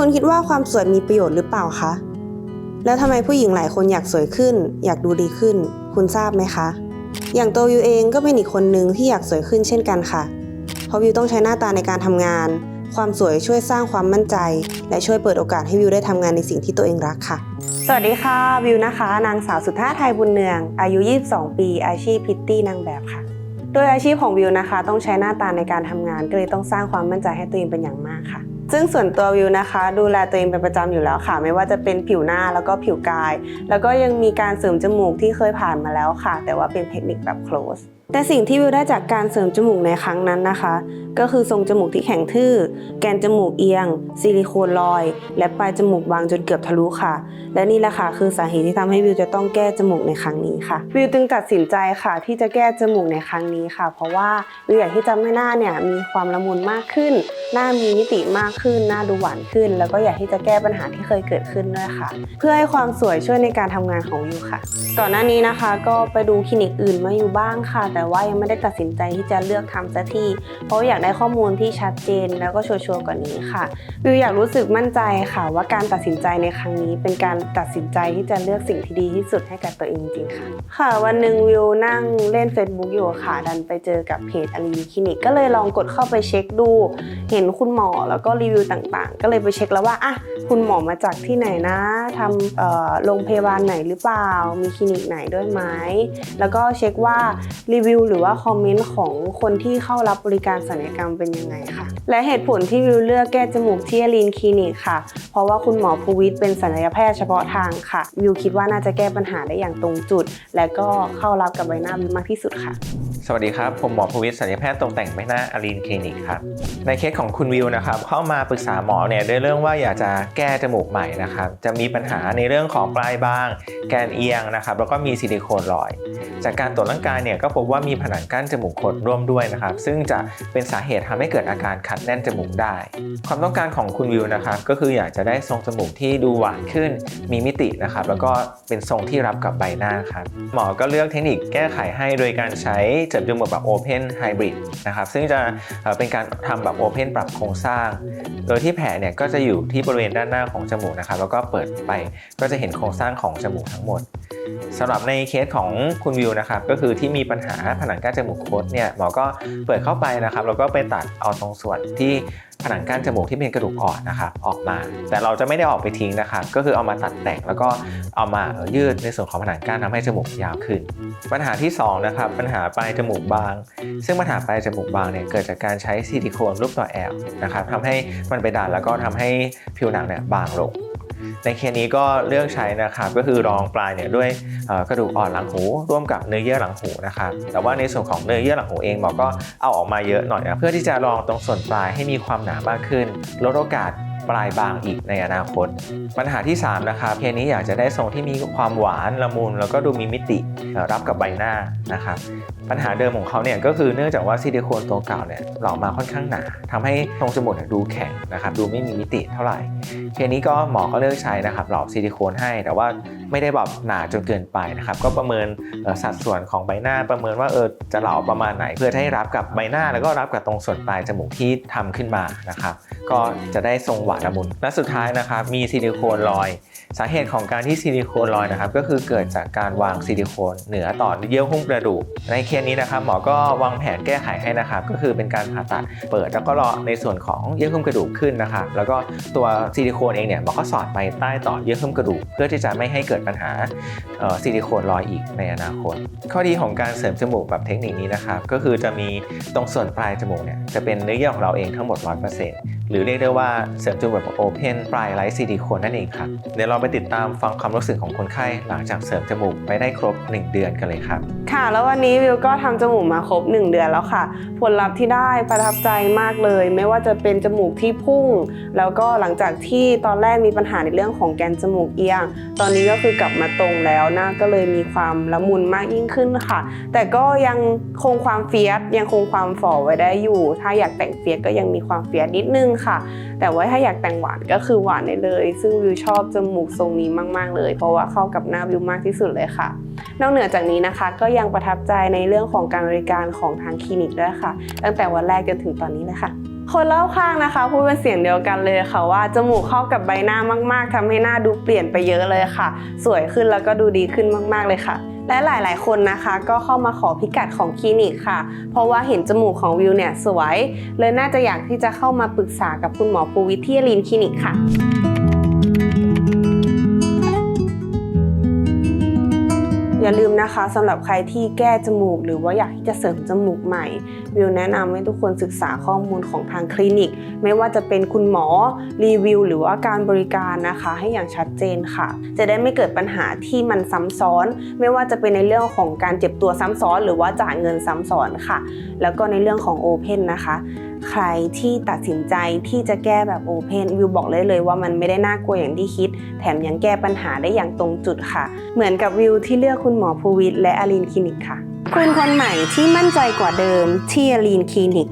คุณคิดว่าความสวยมีประโยชน์หรือเปล่าคะ แล้วทำไมผู้หญิงหลายคนอยากสวยขึ้น อยากดูดีขึ้น คุณทราบไหมคะ อย่างตัววิวเองก็เป็นอีกคนหนึ่งที่อยากสวยขึ้นเช่นกันค่ะ เพราะวิวต้องใช้หน้าตาในการทำงาน ความสวยช่วยสร้างความมั่นใจ และช่วยเปิดโอกาสให้วิวได้ทำงานในสิ่งที่ตัวเองรักค่ะ สวัสดีค่ะวิวนะคะ นางสาวสุธาไทยบุญเนือง อายุ 22 ปี อาชีพพิตตี้นางแบบค่ะ โดยอาชีพของวิวนะคะ ต้องใช้หน้าตาในการทำงานก็เลยต้องสร้างความมั่นใจให้ตัวเองเป็นอย่างมากค่ะ ซึ่งส่วนตัววิวนะคะ ดูแลตัวเองเป็นประจำอยู่แล้วค่ะ ไม่ว่าจะเป็นผิวหน้าแล้วก็ผิวกาย แล้วก็ยังมีการเสริมจมูกที่เคยผ่านมาแล้วค่ะ แต่ว่าเป็นเทคนิคแบบ close แต่สิ่งที่วิวได้จากการเสริมจมูกในครั้งนั้นนะคะ ก็คือทรงจมูกที่แข็งทื่อ แกนจมูกเอียง ซิลิโคนลอย และปลายจมูกบางจนเกือบทะลุค่ะ และนี่แหละค่ะคือสาเหตุที่ทำให้วิวจะต้องแก้จมูกในครั้งนี้ค่ะ วิวจึงตัดสินใจค่ะ ที่จะแก้จมูกในครั้งนี้ค่ะ เพราะว่าวิวอยากที่จะให้หน้าเนี่ยมีความละมุนมากขึ้น หน้ามีมิติมากขึ้น หน้าดูหวานขึ้น แล้วก็อยากที่จะแก้ปัญหาที่เคยเกิดขึ้นด้วยค่ะ เพื่อให้ความสวยช่วยในการทำงานของวิวค่ะ ก่อนหน้านี้นะคะ ก็ไปดูคลินิกอื่นมาอยู่บ้างค่ะแต่ว่ายังไม่ได้ตัดสินใจที่จะเลือกทำสักทีเพราะอยากได้ข้อมูลที่ชัดเจนแล้วก็ชัวร์ๆกว่านี้ค่ะวิวอยากรู้สึกมั่นใจค่ะ ว่าการตัดสินใจในครั้งนี้ เป็นการตัดสินใจที่จะเลือกสิ่งที่ดีที่สุดให้กับตัวเองจริงๆค่ะ ค่ะ วันหนึ่งวิวนั่งเล่น Facebook อยู่ค่ะ ดันไปเจอกับเพจอลีคลินิกก็เลยลองกดเข้าไปเช็คดู เห็นคุณหมอแล้วก็รีวิวต่างๆ ก็เลยไปเช็คแล้วว่าอะคุณหมอมาจากที่ไหนนะทำเอ่อโรงพยาบาลไหนหรือเปล่ามีคลินิกไหนด้วยไหมแล้วก็เช็คว่ารีวิวหรือว่าคอมเมนต์ของคนที่เข้ารับบริการศัลยกรรมเป็นยังไงค่ะ และเหตุผลที่วิวเลือกแก้จมูกที่อลีนคลินิกค่ะ เพราะว่าคุณหมอภูวิทย์เป็นศัลยแพทย์เฉพาะทางค่ะ วิวคิดว่าน่าจะแก้ปัญหาได้อย่างตรงจุด และก็เข้ารับกับใบหน้าวิวมากที่สุดค่ะ สวัสดีครับ ผมหมอพวิทย์ศัลยแพทย์ตกแต่งใบหน้าอารีนคลินิกครับในเคสของคุณวิวนะครับเข้ามาปรึกษาหมอเนี่ยด้วยเรื่องว่าอยากจะแก้จมูกใหม่นะครับจะมีปัญหาในเรื่องของปลายบาง แกนเอียงนะครับแล้วก็มีซิลิโคนลอย จากการตรวจร่างกายเนี่ยก็พบว่ามีผนังกั้นจมูกคดร่วมด้วยนะครับซึ่งจะเป็นสาเหตุทำให้เกิดอาการขัดแน่นจมูกได้ ความต้องการของคุณวิวนะครับก็คืออยากจะได้ทรงจมูกที่ดูหวานขึ้น มีมิตินะครับแล้วก็เป็นทรงที่รับกับใบหน้าครับหมอก็เลือกเทคนิคแก้ไขให้โดยการใช้เสริมจมูกแบบ Open Hybrid นะครับซึ่งจะเอ่อเป็นการทำแบบ Open ปรับโครงสร้าง โดยที่แผลเนี่ยก็จะอยู่ที่บริเวณด้านหน้าของจมูกนะครับแล้วก็เปิดไปก็จะเห็นโครงสร้างของจมูกทั้งหมดสำหรับในเคสของคุณวิวนะครับก็คือที่มีปัญหาผนังกั้นจมูกคดเนี่ยหมอก็เปิดเข้าไปนะครับแล้วก็ไปตัดเอาตรงส่วนที่ ผนังกั้นจมูกที่เป็นกระดูกอ่อนนะครับออกมา แต่เราจะไม่ได้ออกไปทิ้งนะครับก็คือเอามาตัดแต่งแล้วก็เอามาเอ่ยืดในส่วนของผนังกั้นทำให้จมูกยาวขึ้น ปัญหาที่สองนะครับปัญหาปลายจมูกบาง ซึ่งปัญหาปลายจมูกบางเนี่ยเกิดจากการใช้ซิลิโคนรูปตัวแอลนะครับทำให้มันไปดันแล้วก็ทำให้ผิวหนังเนี่ยบางลง ในเคสนี้ก็เลือกใช้นะครับก็คือรองปลายเนี่ยด้วยกระดูกอ่อนหลังหูร่วมกับเนื้อเยื่อหลังหูนะครับแต่ว่าในส่วนของเนื้อเยื่อหลังหูเองหมอก็เอาออกมาเยอะหน่อยนะเพื่อที่จะรองตรงส่วนปลายให้มีความหนามากขึ้น ลดโอกาส ปลายบางอีกในอนาคต ปัญหาที่ 3 นะครับเคสนี้อยากจะได้ทรงที่มีความหวานละมุนแล้วก็ดูมีมิติรับกับใบหน้านะครับปัญหาเดิมของเขาเนี่ยก็คือเนื่องจากว่าซิลิโคนตัวเก่าเนี่ยหล่อมาค่อนข้างหนาทำให้ทรงจมูกดูแข็งนะครับดูไม่มีมิติเท่าไหร่เคสนี้ก็หมอก็เลือกใช้นะครับหลอมซิลิโคนให้ แต่ว่าไม่ได้แบบหนาจนเกินไปนะครับก็ประเมินสัดส่วนของใบหน้าประเมินว่าเออจะหลาประมาณไหน เพื่อให้รับกับใบหน้าแล้วก็รับกับตรงส่วนปลายจมูกที่ทำขึ้นมานะครับก็จะได้ทรงหวานละมุนและสุดท้ายนะครับมีซิลิโคนลอย สาเหตุของการที่ซิลิโคนลอยนะครับก็คือเกิดจากการวางซิลิโคนเหนือต่อเยื่อหุ้มกระดูก ในเคสนี้นะครับหมอก็วางแผนแก้ไขให้นะครับก็คือเป็นการผ่าตัดเปิดแล้วก็รอในส่วนของเยื่อหุ้มกระดูกขึ้นนะครับแล้วก็ตัวซิลิโคนเองเนี่ยหมอก็สอดไปใต้ต่อเยื่อหุ้มกระดูก เพื่อที่จะไม่ให้เกิดปัญหาเอ่อซิลิโคนลอยอีกในอนาคต ข้อดีของการเสริมจมูกแบบเทคนิคนี้นะครับก็คือจะมีตรงส่วนปลายจมูกเนี่ยจะเป็นเนื้อเยื่อของเราเองทั้งหมด 100%หรือเรียกได้ว่าเสริมจมูกแบบโอเพนปลายไร้ซิลิโคนนั่นเองครับเดี๋ยวเราไปติดตามฟังความรู้สึกของคนไข้หลังจากเสริมจมูกไปได้ครบ 1 เดือนกันเลยครับ ค่ะ แล้ววันนี้วิวก็ทำจมูกมาครบ 1 เดือนแล้วค่ะ ผลลัพธ์ที่ได้ประทับใจมากเลย ไม่ว่าจะเป็นจมูกที่พุ่ง แล้วก็หลังจากที่ตอนแรกมีปัญหาในเรื่องของแกนจมูกเอียง ตอนนี้ก็คือกลับมาตรงแล้วหน้าก็เลยมีความละมุนมากยิ่งขึ้นค่ะ แต่ก็ยังคงความเฟียสยังคงความฝ่อไว้ได้อยู่ ถ้าอยากแต่งเฟียสก็ยังมีความเฟียสนิดนึงค่ะ แต่ว่าถ้าอยากแต่งหวานก็คือหวานได้เลย ซึ่งวิวชอบจมูกทรงนี้มาก ๆ เลย เพราะว่าเข้ากับหน้าวิวมากที่สุดเลยค่ะ นอกเหนือจากนี้นะคะก็ยังประทับใจในเรื่องของการบริการของทางคลินิกด้วยค่ะ ตั้งแต่วันแรกจนถึงตอนนี้เลยค่ะคนรอบข้างนะคะพูดเป็นเสียงเดียวกันเลยค่ะว่าจมูกเข้ากับใบหน้ามาก ๆทำให้หน้าดูเปลี่ยนไปเยอะเลยค่ะ สวยขึ้นแล้วก็ดูดีขึ้นมาก ๆเลยค่ะ และหลายๆ คนนะคะ ก็เข้ามาขอพิกัดของคลินิกค่ะ เพราะว่าเห็นจมูกของวิวเนี่ยสวย เลยน่าจะอยากที่จะเข้ามาปรึกษากับคุณหมอปูวิทย์ที่ลินคลินิกค่ะ อย่าลืมนะคะสำหรับใครที่แก้จมูก หรือว่าอยากที่จะเสริมจมูกใหม่วิวแนะนำให้ทุกคนศึกษาข้อมูลของทางคลินิก ไม่ว่าจะเป็นคุณหมอรีวิว หรือว่าการบริการนะคะ ให้อย่างชัดเจนค่ะ จะได้ไม่เกิดปัญหาที่มันซ้ำซ้อน ไม่ว่าจะเป็นในเรื่องของการเจ็บตัวซ้ำซ้อน หรือว่าจ่ายเงินซ้ำซ้อนค่ะ แล้วก็ในเรื่องของโอเพนนะคะใครที่ตัดสินใจที่จะแก้แบบโอเพนวิวบอกเลยเลยว่ามันไม่ได้น่ากลัวอย่างที่คิด แถมยังแก้ปัญหาได้อย่างตรงจุดค่ะ เหมือนกับวิวที่เลือกคุณหมอภูวิทย์และอารีนคลินิกค่ะ คุณคนใหม่ที่มั่นใจกว่าเดิมที่อารีนคลินิก